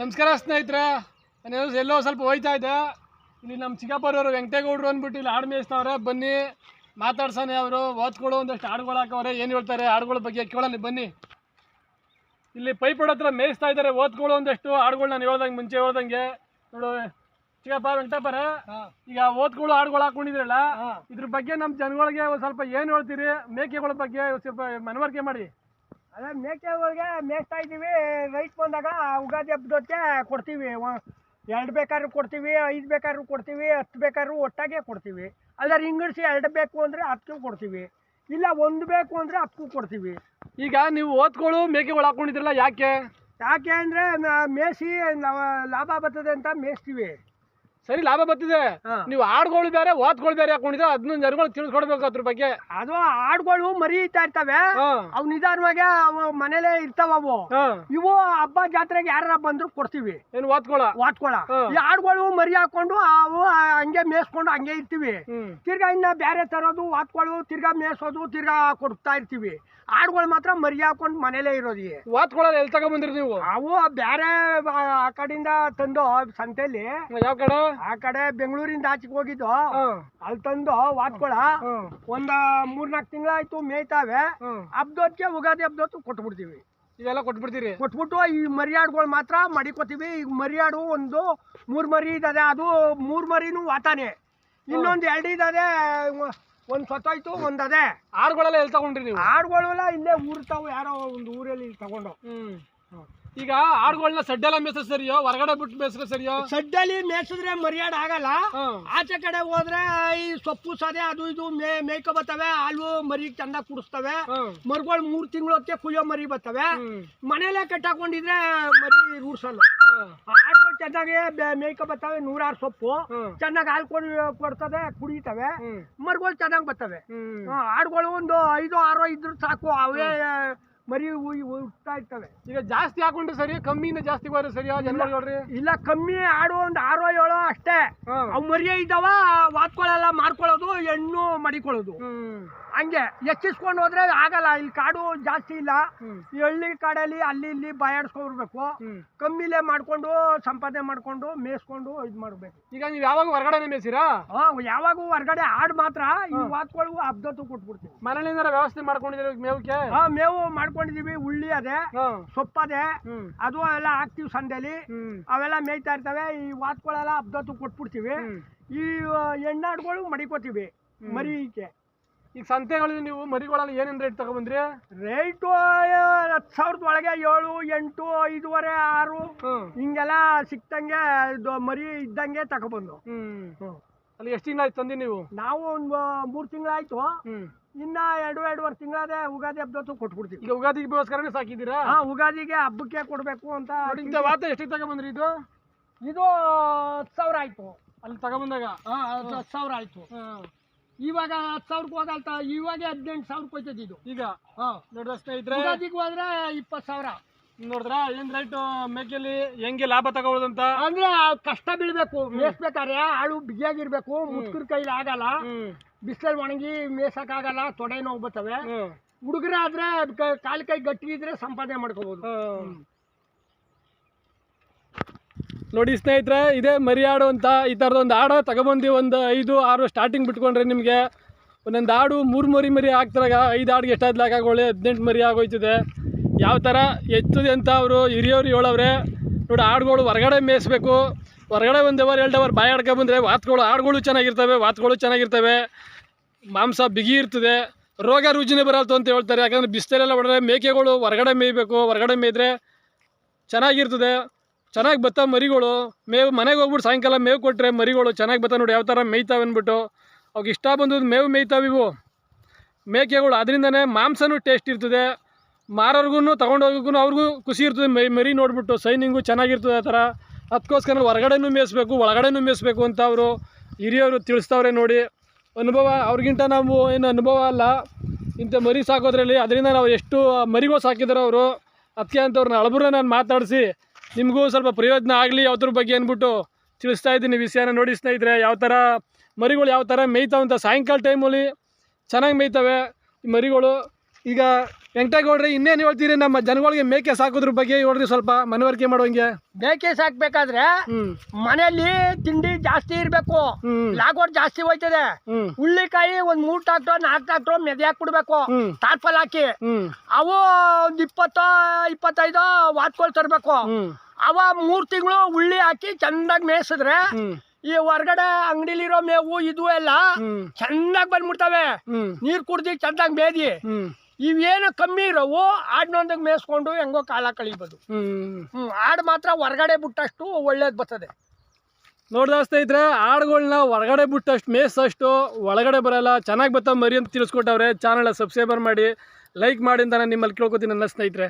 ನಮಸ್ಕಾರ ಸ್ನೇಹಿತರೆ. ನಾನು ಎಲ್ಲೋ- ಎಲ್ಲೋ ಸ್ವಲ್ಪ ಹೋಯ್ತಾ ಇದ್ದೆ ಇಲ್ಲಿ ನಮ್ಮ ಚಿಕ್ಕಪ್ಪರವರು ವೆಂಕಟೇಗೌಡರು ಅಂದ್ಬಿಟ್ಟು ಇಲ್ಲಿ ಹಾಡು ಮೇಯಿಸ್ತವ್ರೆ ಬನ್ನಿ ಮಾತಾಡ್ಸಾನೆ ಅವರು. ಓದ್ಕೊಳ್ಳೋ ಒಂದಷ್ಟು ಹಾಡುಗಳು ಹಾಕವ್ರೆ. ಏನು ಹೇಳ್ತಾರೆ? ಹಾಡುಗಳ ಬಗ್ಗೆ ಕೇಳೋಣ ಬನ್ನಿ. ಇಲ್ಲಿ ಪೈಪೋಡ ಹತ್ರ ಮೇಯಿಸ್ತಾ ಇದ್ದಾರೆ. ಓದ್ಕೊಳ್ಳೋ ಒಂದಷ್ಟು ಹಾಡುಗಳು ನಾನು ಹೇಳ್ದಂಗೆ ಮುಂಚೆ ಹೇಳ್ದಂಗೆ. ನೋಡು ಚಿಕ್ಕಪ್ಪ ವೆಂಕಟಪ್ಪರ. ಈಗ ಓದ್ಕೊಳ್ಳೋ ಹಾಡುಗಳು ಹಾಕೊಂಡಿದ್ರಲ್ಲ ಇದ್ರ ಬಗ್ಗೆ ನಮ್ಮ ಜನಗಳಿಗೆ ಒಂದು ಸ್ವಲ್ಪ ಏನು ಹೇಳ್ತೀರಿ? ಮೇಕೆಗಳ ಬಗ್ಗೆ ಸ್ವಲ್ಪ ಮನವರಿಕೆ ಮಾಡಿ. ಅದೇ ಮೇಕೆಗಳಿಗೆ ಮೇಯ್ತಾ ಇದ್ದೀವಿ. ರೈಟ್ ಬಂದಾಗ ಉಗಾದಿ ಹಬ್ಬದೊತ್ತಿಗೆ ಕೊಡ್ತೀವಿ. ಎರಡು ಬೇಕಾದ್ರು ಕೊಡ್ತೀವಿ ಐದು ಬೇಕಾದ್ರೂ ಕೊಡ್ತೀವಿ ಹತ್ತು ಬೇಕಾದ್ರೂ ಒಟ್ಟಾಗೆ ಕೊಡ್ತೀವಿ. ಅಲ್ಲ ಇಂಗ್ಳಿಸಿ ಎರಡು ಬೇಕು ಅಂದರೆ ಹತ್ತು ಕೊಡ್ತೀವಿ. ಇಲ್ಲ ಒಂದು ಬೇಕು ಅಂದರೆ ಹತ್ತು ಕೊಡ್ತೀವಿ. ಈಗ ನೀವು ಓದ್ಕೊಳ್ಳೋ ಮೇಕೆಗಳು ಹಾಕೊಂಡಿದ್ರಲ್ಲ ಯಾಕೆ? ಯಾಕೆ ಅಂದರೆ ಮೇಸಿ ನಾವು ಲಾಭ ಬರ್ತದೆ ಅಂತ ಮೇಯಿಸ್ತೀವಿ. ಸರಿ ಲಾಭ ಬರ್ತಿದೆ. ಹಾ. ನೀವು ಆಡ್ಗಳು ಬೇರೆ ಓದ್ಗಳು ಬೇರೆ ಹಾಕೊಂಡಿದ್ರೆ ಅದನ್ನ ಜನಗಳು ತಿಳಿಸ್ಕೊಡ್ಬೇಕು ಅದ್ರ ಬಗ್ಗೆ. ಅದು ಆಡ್ಗಳು ಮರಿತಾ ಇರ್ತವೆ. ಹಾ. ಅವು ನಿಧಾನವಾಗಿ ಅವು ಮನೇಲೆ ಇರ್ತಾವ ಅವು. ಹಾ. ಇವು ಹಬ್ಬ ಜಾತ್ರೆಗೆ ಯಾರ ಬಂದ್ರು ಕೊಡ್ತೀವಿ. ಏನು ಓದ್ಕೊಳ ವಾಟ್ಕೊಳ ಹಾ. ಈ ಆಡ್ಗಳು ಮರಿ ಹಾಕೊಂಡು ಅವು ಹಂಗೆ ಮೇಯಿಸ್ಕೊಂಡು ಹಂಗೆ ಇರ್ತೀವಿ. ಹ್ಮ್. ತಿರ್ಗಾ ಇನ್ನ ಬೇರೆ ತರೋದು ವಾತ್ಗಳು ತಿರ್ಗಾ ಮೇಯಿಸೋದು ತಿರ್ಗಾ ಕೊಡ್ತಾ ಇರ್ತೀವಿ. ಆಡ್ಗಳು ಮಾತ್ರ ಮರಿ ಹಾಕೊಂಡು ಮನೇಲೆ ಇರೋದು ಓದ್ಕೊಳ್ಳೋದು ಎಲ್ಲಿ ತಗೊಂಡ್ ನೀವು? ಅವು ಬೇರೆ ಆ ಕಡೆಯಿಂದ ತಂದು ಸಂತೆಯಲ್ಲಿ ಯಾವ ಕಡೆ? ಆ ಕಡೆ ಬೆಂಗಳೂರಿಂದ ಆಚೆಗೆ ಹೋಗಿದ್ದು. ಅಲ್ಲಿ ತಂದು ವಾತ್ಕೊಳ. ಒಂದ ಮೂರ್ನಾಲ್ಕು ತಿಂಗಳಾಯ್ತು ಮೇಯ್ತಾವೆ. ಹಾ. ಹಬ್ಬದೊತ್ತಿಗೆ ಉಗಾದಿ ಹಬ್ದೋತ್ ಕೊಟ್ಬಿಡ್ತೀವಿ. ಇದೆಲ್ಲ ಕೊಟ್ಬಿಡ್ತೀರಿ? ಕೊಟ್ಬಿಟ್ಟು ಈ ಮರಿಯಾಡುಗಳು ಮಾತ್ರ ಮಡಿಕೋತೀವಿ. ಈಗ ಮರಿಯಾಡು ಒಂದು ಮೂರ್ ಮರಿ ಇದಾದೆ ಅದು ಮೂರ್ ಮರಿನೂ ವಾತಾನೆ. ಇನ್ನೊಂದು ಎರಡು ಇದಾದೆ ಒಂದ್ ಸತ್ತೋಯ್ತು ಒಂದ್ ಅದೇ. ಹಾಡುಗಳೆಲ್ಲ ಎಲ್ಲಿ ತಗೊಂಡ್ರಿ ನೀವು? ಆಡುಗಳೆಲ್ಲ ಇಲ್ಲೇ ಊರ್ತಾವು ಯಾರೋ ಒಂದು ಊರಲ್ಲಿ ತಗೊಂಡು ಹ್ಮ್. ಈಗ ಆಡುಗಳನ್ನ ಸಡ್ಡೆಲ್ಲ ಮೇಸ ಸರಿಯೋ? ಹೊರಗಡೆ ಬಿಟ್ಟು ಮೇಸ್ರೆ ಸರಿಯೋ? ಸಡ್ಡಲ್ಲಿ ಮೇಸಿದ್ರೆ ಮರ್ಯಾದೆ ಆಗಲ್ಲ. ಆಚೆ ಕಡೆ ಹೋದ್ರೆ ಈ ಸೊಪ್ಪು ಸದೆ ಅದು ಇದು ಮೇಯ್ಕೊ ಬರ್ತವೆ ಹಾಲು ಮರಿ ಚಂದ ಕುಡಿಸ್ತವೆ. ಮರಗಳು ಮೂರು ತಿಂಗಳು ಹೊತ್ತಿಗೆ ಕುಯ್ಯೋ ಮರಿ ಬರ್ತವೆ. ಮನೇಲೆ ಕಟ್ಟಾಕೊಂಡಿದ್ರೆ ಮರಿ ರೂಡ್ಸಲ್ಲ. ಆಡುಗಳು ಚೆನ್ನಾಗಿ ಮೇಯ್ಕೊ ಬರ್ತವೆ ನೂರಾರು ಸೊಪ್ಪು. ಚೆನ್ನಾಗಿ ಹಾಲು ಕೊಡಿ ಕೊಡ್ತವೆ ಕುಡಿತವೆ. ಮರಗಳು ಚೆನ್ನಾಗಿ ಬರ್ತವೆ. ಆಡುಗಳು ಒಂದು ಐದು ಆರು ಇದ್ರು ಸಾಕು. ಅವೇ ಮರಿ ಉಯ್ ಹುಟ್ತಾ ಇರ್ತವೆ. ಈಗ ಜಾಸ್ತಿ ಹಾಕೊಂಡ್ರೆ ಸರಿ ಕಮ್ಮಿಯಿಂದ ಜಾಸ್ತಿ ಬರೋ ಸರಿಯೋ ಜನಗಳು ಹೇಳ್ರಿ ಇಲ್ಲ ಕಮ್ಮಿ ಆಡು ಒಂದು ಆರೋ ಏಳೋ ಅಷ್ಟೇ. ಅವು ಮರಿ ಇದ್ದಾವ ವಾತ್ಕೊಳ್ಳೆಲ್ಲ ಮಾರ್ಕೊಳ್ಳೋದು ಹೆಣ್ಣು ಮಡಿಕೊಳ್ಳೋದು. ಹಂಗೆ ಹೆಚ್ಚಿಸ್ಕೊಂಡು ಹೋದ್ರೆ ಆಗಲ್ಲ ಇಲ್ಲಿ ಕಾಡು ಜಾಸ್ತಿ ಇಲ್ಲ. ಈ ಹಳ್ಳಿ ಕಾಡಲ್ಲಿ ಅಲ್ಲಿ ಇಲ್ಲಿ ಬಾಯಾಡ್ಸ್ಕೊಬಿಡ್ಬೇಕು ಹ್ಮ್. ಕಮ್ಮಿಲೆ ಮಾಡ್ಕೊಂಡು ಸಂಪಾದನೆ ಮಾಡ್ಕೊಂಡು ಮೇಯಿಸ್ಕೊಂಡು ಇದು ಮಾಡ್ಬೇಕು. ಈಗ ನೀವು ಯಾವಾಗ ಹೊರಗಡೆ ಮೇಯಿಸಿರಾ? ಹಾ ಯಾವಾಗೂ ಹೊರ್ಗಡೆ ಆಡ್ ಮಾತ್ರ ಈ ವಾತ್ಕೊಳ್ಳು ಹಬ್ದತ್ತು ಕೊಟ್ಬಿಡ್ತೀವಿ. ಮನೇಲಿಂದ ವ್ಯವಸ್ಥೆ ಮಾಡ್ಕೊಂಡಿದ್ದೀರಿ ಮೇವಕ್ಕೆ ಹಾ ಮೇವು ಮಾಡ್ಕೊಂಡಿದೀವಿ ಉಳ್ಳಿ ಅದೇ. ಸೊಪ್ಪದೆ ಅದು ಎಲ್ಲ ಹಾಕ್ತಿವಿ ಸಂದೇಲಿ ಅವೆಲ್ಲ ಮೇಯ್ತಾ ಇರ್ತವೆ ಈ ವಾತ್ಗಳೆಲ್ಲ ಹಬ್ದತ್ತು ಕೊಟ್ಬಿಡ್ತೀವಿ. ಈ ಎಣ್ಣಾಡ್ಗಳು ಮಡಿಕೋತೀವಿ ಮರಿಕೆ ಈಗ ಸಂತೆಗಳಲ್ಲಿ ನೀವು ಮರಿಗಳಲ್ಲಿ ಏನೇನು ರೇಟ್ ತಗೊಬಂದ್ರಿ? ರೇಟು ಹತ್ತು ಸಾವಿರದ ಒಳಗೆ ಏಳು ಎಂಟು ಐದುವರೆ ಆರು ಹಿಂಗೆಲ್ಲ ಸಿಕ್ತಂಗೆ ಮರಿ ಇದ್ದಂಗೆ ತಗೊಬಂದು. ಅಲ್ಲಿ ಎಷ್ಟು ತಿಂಗಳಾಯ್ತು ತಂದಿ ನೀವು? ನಾವು ಒಂದು ಮೂರು ತಿಂಗಳಾಯ್ತು ಇನ್ನ ಎರಡು ಎರಡೂವರೆ ತಿಂಗಳಾದೆ ಉಗಾದಿ ಹಬ್ಬದತ್ತು ಕೊಟ್ಬಿಡ್ತೀವಿ. ಈಗ ಯುಗಾದಿಗೋಸ್ಕರನೇ ಸಾಕಿದ್ದೀರಾ? ಹಾ ಉಗಾದಿಗೆ ಹಬ್ಬಕ್ಕೆ ಕೊಡಬೇಕು ಅಂತ ನೋಡಿ ಇಂಥ ವಾತ ಎಷ್ಟಿಗೆ ತಗೊಬಂದ್ರಿ ಇದು? ಇದು ಹತ್ತು ಸಾವಿರ ಆಯ್ತು. ಅಲ್ಲಿ ತಗೊಂಬಂದಾಗ? ಹಾ ಅದು ಹತ್ತು ಸಾವಿರ ಆಯ್ತು. ಇವಾಗ ಹತ್ತು ಸಾವಿರಕ್ಕೆ ಹೋಗಲ್ತ? ಇವಾಗ ಹದಿನೆಂಟು ಸಾವಿರಕ್ಕೆ ಹೋಯ್ತದೆ ಇದು. ಈಗ? ಹಾ. ನೋಡಿದ್ರೆ ಸ್ನೇಹಿತರೆ. ಉಗಾದಿಗೆ ಹೋದ್ರೆ ಇಪ್ಪತ್ತು ಸಾವಿರ. ನೋಡಿದ್ರ ಏನ್ ರೈಟ್ ಮೇಕೆಲಿ ಹೆಂಗೆ ಲಾಭ ತಗೊಳ್ಳೋದಂತ ಅಂದ್ರೆ ಕಷ್ಟ ಬೀಳ್ಬೇಕು. ಮೇಯಿಸ್ಬೇಕಾದ್ರೆ ಆಳು ಬಿಗಿಯಾಗಿರ್ಬೇಕು ಮುಸ್ಕರ ಕೈಲಿ ಆಗಲ್ಲ. ಬಿಸಿಲಲ್ಲಿ ಒಣಗಿ ಮೇಯ್ಸಕ್ಕಾಗಲ್ಲ ತೊಡೆ ನೋವು ಬರ್ತವೆ ಹುಡುಗರ ಆದ್ರೆ ಕಾಲು ಕೈ ಗಟ್ಟಿ ಇದ್ರೆ ಸಂಪಾದನೆ ಮಾಡ್ಕೋಬಹುದು ನೋಡಿ ಸ್ನೇಹಿತರೆ ಇದೇ ಮರಿಯಾಡು ಅಂತ ಈ ಥರದ ಒಂದು ಆಡು ತಗೊಬಂದು ಒಂದು ಐದು ಆರು ಸ್ಟಾರ್ಟಿಂಗ್ ಬಿಟ್ಕೊಂಡ್ರೆ ನಿಮಗೆ ಒಂದೊಂದು ಆಡು ಮೂರು ಮರಿ ಮರಿ ಹಾಕ್ತಾರಾಗ ಐದು ಆಡಿಗೆ ಎಷ್ಟಾದ್ ಲಾಕ್ ಆಗೋಳೆ ಹದಿನೆಂಟು ಮರಿ ಆಗೋಯ್ತದೆ. ಯಾವ ಥರ ಎತ್ತದೆ ಅಂತ ಅವರು ಹಿರಿಯವ್ರು ಹೇಳವ್ರೆ. ನೋಡಿ ಆಡುಗಳು ಹೊರಗಡೆ ಮೇಯಿಸ್ಬೇಕು. ಹೊರಗಡೆ ಒಂದು ಅವರ್ ಎರಡು ಅವರ್ ಬಾಯಿ ಆಡ್ಕೊಂಬಂದ್ರೆ ವಾತ್ಗಳು ಆಡುಗಳು ಚೆನ್ನಾಗಿರ್ತವೆ, ವಾತ್ಗಳು ಚೆನ್ನಾಗಿರ್ತವೆ. ಮಾಂಸ ಬಿಗಿ ಇರ್ತದೆ. ರೋಗ ರುಜಿನೇ ಬರಲ್ತು ಅಂತ ಹೇಳ್ತಾರೆ. ಯಾಕಂದರೆ ಬಿಸಿಲೆಲ್ಲ ಹೊಡೆದ್ರೆ ಮೇಕೆಗಳು ಹೊರಗಡೆ ಮೇಯ್ಬೇಕು. ಹೊರಗಡೆ ಮೇಯ್ದ್ರೆ ಚೆನ್ನಾಗಿರ್ತದೆ. ಚೆನ್ನಾಗಿ ಬತ್ತ ಮರಿಗಳು. ಮೇವು, ಮನೆಗೆ ಹೋಗ್ಬಿಟ್ಟು ಸಾಯಂಕಾಲ ಮೇವು ಕೊಟ್ಟರೆ ಮರಿಗಳು ಚೆನ್ನಾಗಿ ಬತ್ತ ನೋಡಿ, ಯಾವ ಥರ ಮೇಯ್ತಾವೆ ಅಂದ್ಬಿಟ್ಟು. ಅವ್ಕೆ ಇಷ್ಟ ಬಂದದ್ದು ಮೇವು ಮೇಯ್ತಾವೆ ಇವು. ಮೇಕೆಗಳು ಅದರಿಂದನೇ ಮಾಂಸನೂ ಟೇಸ್ಟ್ ಇರ್ತದೆ. ಮಾರೋರ್ಗು ತೊಗೊಂಡೋಗಕ್ಕೂ ಅವ್ರಿಗೂ ಖುಷಿ ಇರ್ತದೆ. ಮೈ, ಮರಿ ನೋಡಿಬಿಟ್ಟು ಸೈನಿಂಗು ಚೆನ್ನಾಗಿರ್ತದೆ ಆ ಥರ. ಅದಕ್ಕೋಸ್ಕರ ಹೊರಗಡೆನೂ ಮೇಯಿಸ್ಬೇಕು, ಒಳಗಡೆನೂ ಮೇಯಿಸ್ಬೇಕು ಅಂತ ಅವರು ಹಿರಿಯವರು ತಿಳಿಸ್ತವ್ರೆ ನೋಡಿ. ಅನುಭವ, ಅವ್ರಿಗಿಂತ ನಾವು ಏನು ಅನುಭವ ಅಲ್ಲ. ಇಂಥ ಮರಿ ಸಾಕೋದ್ರಲ್ಲಿ ಅದರಿಂದ ನಾವು ಎಷ್ಟು ಮರಿಗೋ ಸಾಕಿದಾರೋ ಅವರು, ಅದಕ್ಕೆ ಅಂತವ್ರನ್ನ ಹಳಬ್ರನ್ನ ನಾನು ಮಾತಾಡಿಸಿ, ನಿಮಗೂ ಸ್ವಲ್ಪ ಪ್ರಯೋಜನ ಆಗಲಿ, ಯಾವ್ದ್ರ ಬಗ್ಗೆ ಅಂದ್ಬಿಟ್ಟು ತಿಳಿಸ್ತಾ ಇದ್ದೀನಿ ವಿಷಯನ ನೋಡಿ ಸ್ನೇಹಿತರೆ, ಯಾವ ಥರ ಮರಿಗಳು ಯಾವ ಥರ ಮೇಯ್ತಾವಂತ ಸಾಯಂಕಾಲ ಟೈಮಲ್ಲಿ ಚೆನ್ನಾಗಿ ಮೇಯ್ತವೆ ಮರಿಗಳು. ಈಗ ವೆಂಕಟೇಗೌಡ್ರೆ ಇನ್ನೇನು ಹೇಳ್ತೀರಿ? ನಮ್ಮ ಜನಗಳಿಗೆ ಮೇಕೆ ಸಾಕೋದ್ರ ಬಗ್ಗೆ ಹೇಳ್ರಿ ಸ್ವಲ್ಪ ಮನವರಿಕೆ ಮಾಡುವಂಗೆ ಮೇಕೆ ಸಾಕ್ಬೇಕಾದ್ರೆ ಮನೆಯಲ್ಲಿ ತಿಂಡಿ ಜಾಸ್ತಿ ಇರಬೇಕು. ಲಾಗೋಟ್ ಲಾಗೋಡ್ ಜಾಸ್ತಿ ಹೋಯ್ತದೆ. ಹುಳ್ಳಿಕಾಯಿ ಒಂದ್ ಮೂರ್ ಟ್ರಾಕ್ಟರ್ ನಾಲ್ಕು ಟ್ರಾಕ್ಟರ್ ಮೆದೆ ಹಾಕ್ಬಿಡ್ಬೇಕು. ತಾಟ್ಫಲ್ ಟಾರ್ಪಲ್ ಹಾಕಿ. ಅವು ಒಂದ್ ಇಪ್ಪತ್ತ ಇಪ್ಪತ್ತೈದು ವಾತ್ಕೊಳ್ ತರಬೇಕು. ಅವ ಮೂರ್ ತಿಂಗಳು ಹುಳ್ಳಿ ಹಾಕಿ ಚಂದಾಗಿ ಮೇಯಿಸಿದ್ರೆ ಈ ಹೊರಗಡೆ ಅಂಗಡಿಲಿರೋ ಮೇವು ಇದು ಎಲ್ಲ ಚೆನ್ನಾಗಿ ಬಂದ್ಬಿಡ್ತವೆ. ನೀರ್ ಕುಡ್ದಿ ಚಂದಾಗಿ ಮೇದಿ ಇವೇನು ಕಮ್ಮಿ ಇರೋವು ಆಡ್ನೊಂದಿಗೆ ಮೇಯಿಸ್ಕೊಂಡು ಹೆಂಗೋ ಕಾಲ ಕಳಿಬೋದು. ಹ್ಞೂ ಆಡ್ ಮಾತ್ರ ಹೊರಗಡೆ ಬಿಟ್ಟಷ್ಟು ಒಳ್ಳೇದು ಬರ್ತದೆ. ನೋಡ್ದ ಸ್ನೇಹಿತರೆ ಆಡುಗಳನ್ನ ಹೊರಗಡೆ ಬಿಟ್ಟಷ್ಟು ಮೇಯ್ಸಷ್ಟು ಒಳಗಡೆ ಬರಲ್ಲ. ಚೆನ್ನಾಗಿ ಬರ್ತಾವೆ ಮರಿ ಅಂತ ತಿಳಿಸ್ಕೊಟ್ಟವ್ರೆ. ಚಾನಲ್ ಸಬ್ಸ್ಕ್ರೈಬರ್ ಮಾಡಿ ಲೈಕ್ ಮಾಡಿ ಅಂತ ನಾನು ನಿಮ್ಮಲ್ಲಿ ಕೇಳ್ಕೊತೀನಿ ನನ್ನ ಸ್ನೇಹಿತರೆ.